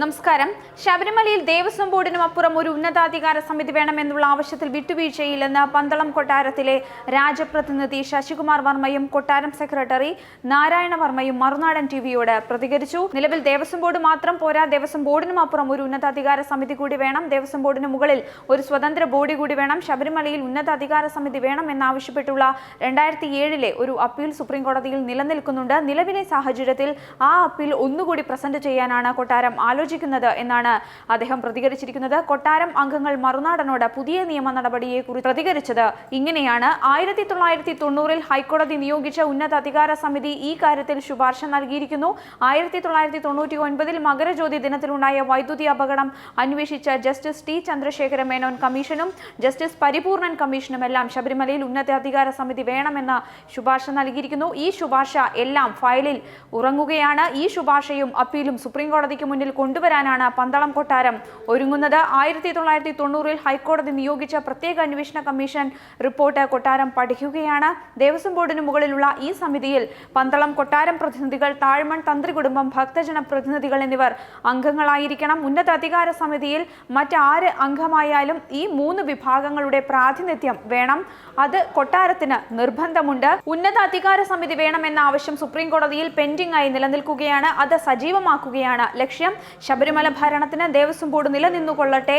നമസ്കാരം. ശബരിമലയിൽ ദേവസ്വം ബോർഡിനും അപ്പുറം ഒരു ഉന്നതാധികാര സമിതി വേണമെന്നുള്ള ആവശ്യത്തിൽ വിട്ടുവീഴ്ചയില്ലെന്ന് പന്തളം കൊട്ടാരത്തിലെ രാജപ്രതിനിധി ശശികുമാർ വർമ്മയും കൊട്ടാരം സെക്രട്ടറി നാരായണ വർമ്മയും മറുനാടൻ ടിവിയോട് പ്രതികരിച്ചു. നിലവിൽ ദേവസ്വം ബോർഡ് മാത്രം പോരാ ദേവസ്വം ബോർഡിനും അപ്പുറം ഒരു ഉന്നതാധികാര സമിതി കൂടി വേണം. ദേവസ്വം ബോർഡിന് മുകളിൽ ഒരു സ്വതന്ത്ര ബോഡി കൂടി വേണം. ശബരിമലയിൽ ഉന്നതാധികാര സമിതി വേണം എന്നാവശ്യപ്പെട്ടുള്ള രണ്ടായിരത്തി ഏഴിലെ ഒരു അപ്പീൽ സുപ്രീം കോടതിയിൽ നിലനിൽക്കുന്നുണ്ട്. നിലവിലെ സാഹചര്യത്തിൽ ആ അപ്പീൽ ഒന്നുകൂടി പ്രസന്റ് ചെയ്യാനാണ് കൊട്ടാരം ആലോചിക്കുന്നത് എന്നാണ് അദ്ദേഹം പ്രതികരിച്ചിരിക്കുന്നത്. കൊട്ടാരം അംഗങ്ങൾ മറുനാടനോട് പുതിയ നിയമ നടപടിയെക്കുറിച്ച് പ്രതികരിച്ചത് ഇങ്ങനെയാണ്. ആയിരത്തി തൊള്ളായിരത്തി തൊണ്ണൂറിൽ ഹൈക്കോടതി നിയോഗിച്ച ഉന്നത അധികാര സമിതി ഈ കാര്യത്തിൽ ശുപാർശ നൽകിയിരിക്കുന്നു. ആയിരത്തി തൊള്ളായിരത്തി തൊണ്ണൂറ്റി ഒൻപതിൽ മകരജ്യോതി ദിനത്തിലുണ്ടായ വൈദ്യുതി അപകടം അന്വേഷിച്ച ജസ്റ്റിസ് ടി ചന്ദ്രശേഖര മേനോൻ കമ്മീഷനും ജസ്റ്റിസ് പരിപൂർണൻ കമ്മീഷനും എല്ലാം ശബരിമലയിൽ ഉന്നത അധികാര സമിതി വേണമെന്ന ശുപാർശ നൽകിയിരിക്കുന്നു. ഈ ശുപാർശ എല്ലാം ഫയലിൽ ഉറങ്ങുകയാണ്. ഈ ശുപാർശയും അപ്പീലും സുപ്രീം കോടതിക്ക് മുന്നിൽ കൊണ്ടുവരാനാണ് പന്തളം കൊട്ടാരം ഒരുങ്ങുന്നത്. ആയിരത്തി തൊള്ളായിരത്തി തൊണ്ണൂറിൽ ഹൈക്കോടതി നിയോഗിച്ച പ്രത്യേക അന്വേഷണ കമ്മീഷൻ റിപ്പോർട്ട് കൊട്ടാരം പഠിക്കുകയാണ്. ദേവസ്വം ബോർഡിന് മുകളിലുള്ള ഈ സമിതിയിൽ പന്തളം കൊട്ടാരം പ്രതിനിധികൾ താഴ്മൺ തന്ത്രി കുടുംബം ഭക്തജന പ്രതിനിധികൾ എന്നിവർ അംഗങ്ങളായിരിക്കണം. ഉന്നത അധികാര സമിതിയിൽ മറ്റാര് അംഗമായാലും ഈ മൂന്ന് വിഭാഗങ്ങളുടെ പ്രാതിനിധ്യം വേണം. അത് കൊട്ടാരത്തിന് നിർബന്ധമുണ്ട്. ഉന്നത അധികാര സമിതി വേണമെന്ന ആവശ്യം സുപ്രീം കോടതിയിൽ പെൻഡിംഗ് ആയി നിലനിൽക്കുകയാണ്. അത് സജീവമാക്കുകയാണ് ലക്ഷ്യം. ശബരിമല ഭരണത്തിന് ദേവസ്വം ബോർഡ് നിലനിന്നുകൊള്ളട്ടെ.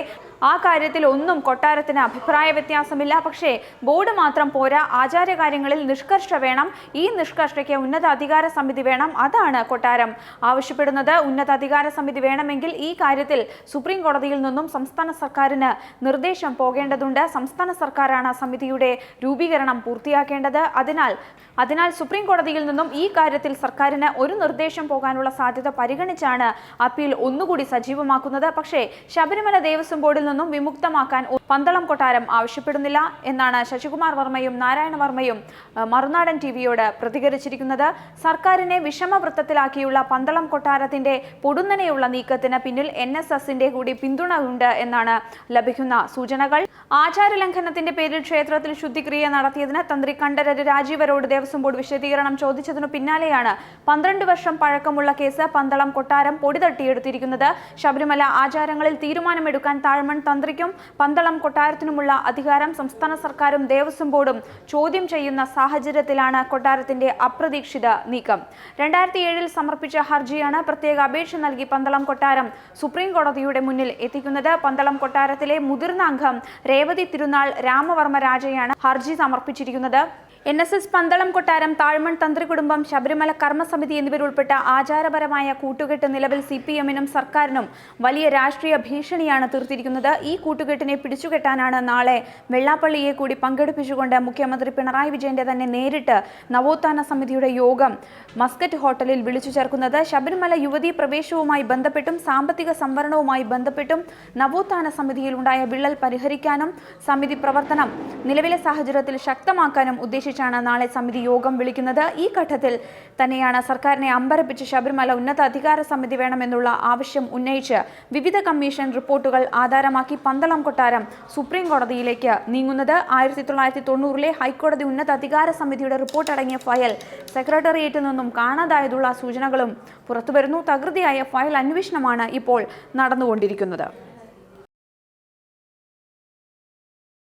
ആ കാര്യത്തിൽ ഒന്നും കൊട്ടാരത്തിന് അഭിപ്രായ വ്യത്യാസമില്ല. പക്ഷേ ബോർഡ് മാത്രം പോരാ ആചാര്യകാര്യങ്ങളിൽ നിഷ്കർഷ വേണം ഈ നിഷ്കർഷയ്ക്ക് ഉന്നത അധികാര സമിതി വേണം അതാണ് കൊട്ടാരം. ആവശ്യപ്പെടുന്നത് ഉന്നത അധികാര സമിതി വേണമെങ്കിൽ ഈ കാര്യത്തിൽ സുപ്രീം കോടതിയിൽ നിന്നും സംസ്ഥാന സർക്കാരിന് നിർദ്ദേശം പോകേണ്ടതുണ്ട്. സംസ്ഥാന സർക്കാരാണ് സമിതിയുടെ രൂപീകരണം പൂർത്തിയാക്കേണ്ടത്. അതിനാൽ അതിനാൽ സുപ്രീം കോടതിയിൽ നിന്നും ഈ കാര്യത്തിൽ സർക്കാരിന് ഒരു നിർദ്ദേശം പോകാനുള്ള സാധ്യത പരിഗണിച്ചാണ് അപ്പീൽ ഒന്നുകൂടി സജീവമാക്കുന്നത്. പക്ഷേ ശബരിമല ദേവസ്വം ബോർഡിൽ നിന്നും വിമുക്തമാക്കാൻ പന്തളം കൊട്ടാരം ആവശ്യപ്പെടുന്നില്ല എന്നാണ് ശശികുമാർ വർമ്മയും നാരായണ വർമ്മയും മറുനാടൻ ടിവിയോട് പ്രതികരിച്ചിരിക്കുന്നത്. സർക്കാരിനെ വിഷമവൃത്തത്തിലാക്കിയുള്ള പന്തളം കൊട്ടാരത്തിന്റെ പൊടുന്നനെയുള്ള നീക്കത്തിന് പിന്നിൽ എൻ എസ് എസിന്റെ കൂടി പിന്തുണ ഉണ്ട് എന്നാണ് ലഭിക്കുന്ന സൂചനകൾ. ആചാരലംഘനത്തിന്റെ പേരിൽ ക്ഷേത്രത്തിൽ ശുദ്ധിക്രിയ നടത്തിയതിന് തന്ത്രി കണ്ഠരര് രാജീവരോട് ദേവസ്വം ബോർഡ് വിശദീകരണം ചോദിച്ചതിനു പിന്നാലെയാണ് പന്ത്രണ്ട് വർഷം പഴക്കമുള്ള കേസ് പന്തളം കൊട്ടാരം പൊടിതട്ടിയെടുത്തിരിക്കുന്നത്. ശബരിമല ആചാരങ്ങളിൽ തീരുമാനമെടുക്കാൻ താഴ്മൺ തന്ത്രിക്കും പന്തളം കൊട്ടാരത്തിനുമുള്ള അധികാരം സംസ്ഥാന സർക്കാരും ദേവസ്വം ബോർഡും ചോദ്യം ചെയ്യുന്ന സാഹചര്യത്തിലാണ് കൊട്ടാരത്തിന്റെ അപ്രതീക്ഷിത നീക്കം. രണ്ടായിരത്തി ഏഴിൽ സമർപ്പിച്ച ഹർജിയാണ് പ്രത്യേക അപേക്ഷ നൽകി പന്തളം കൊട്ടാരം സുപ്രീം കോടതിയുടെ മുന്നിൽ എത്തിക്കുന്നത്. പന്തളം കൊട്ടാരത്തിലെ മുതിർന്ന അംഗം രേവതി തിരുനാൾ രാമവർമ്മ രാജയാണ് ഹർജി സമർപ്പിച്ചിരിക്കുന്നത്. എൻ എസ് എസ് പന്തളം കൊട്ടാരം താഴ്മൺ തന്ത്രി കുടുംബം ശബരിമല കർമ്മസമിതി എന്നിവരുൾപ്പെട്ട ആചാരപരമായ കൂട്ടുകെട്ട് നിലവിൽ സി പി എമ്മിനും സർക്കാരിനും വലിയ രാഷ്ട്രീയ ഭീഷണിയാണ് തീർത്തിരിക്കുന്നത്. ഈ കൂട്ടുകെട്ടിനെ പിടിച്ചുകെട്ടാനാണ് നാളെ വെള്ളാപ്പള്ളിയെ കൂടി പങ്കെടുപ്പിച്ചുകൊണ്ട് മുഖ്യമന്ത്രി പിണറായി വിജയന്റെ തന്നെ നേരിട്ട് നവോത്ഥാന സമിതിയുടെ യോഗം മസ്കറ്റ് ഹോട്ടലിൽ വിളിച്ചു ചേർക്കുന്നത്. ശബരിമല യുവതീ പ്രവേശവുമായി ബന്ധപ്പെട്ടും സാമ്പത്തിക സംവരണവുമായി ബന്ധപ്പെട്ടും നവോത്ഥാന സമിതിയിൽ ഉണ്ടായ വിള്ളൽ പരിഹരിക്കാനും സമിതി പ്രവർത്തനം നിലവിലെ സാഹചര്യത്തിൽ ശക്തമാക്കാനും ഉദ്ദേശിച്ചാണ് നാളെ സമിതി യോഗം വിളിക്കുന്നത്. ഈ ഘട്ടത്തിൽ തന്നെയാണ് സർക്കാരിനെ അമ്പരപ്പിച്ച് ശബരിമല ഉന്നത അധികാര സമിതി വേണമെന്നുള്ള ആവശ്യം ഉന്നയിച്ച് വിവിധ കമ്മീഷൻ റിപ്പോർട്ടുകൾ ആധാരമാക്കി പന്തളം കൊട്ടാരം സുപ്രീം കോടതിയിലേക്ക് നീങ്ങുന്നത്. ആയിരത്തി തൊള്ളായിരത്തി തൊണ്ണൂറിലെ ഹൈക്കോടതി ഉന്നത അധികാര സമിതിയുടെ റിപ്പോർട്ട് അടങ്ങിയ ഫയൽ സെക്രട്ടേറിയറ്റിൽ നിന്നും കാണാതായതുള്ള സൂചനകളും പുറത്തുവരുന്നു. തകൃതിയായ ഫയൽ അന്വേഷണമാണ് ഇപ്പോൾ നടന്നുകൊണ്ടിരിക്കുന്നത്.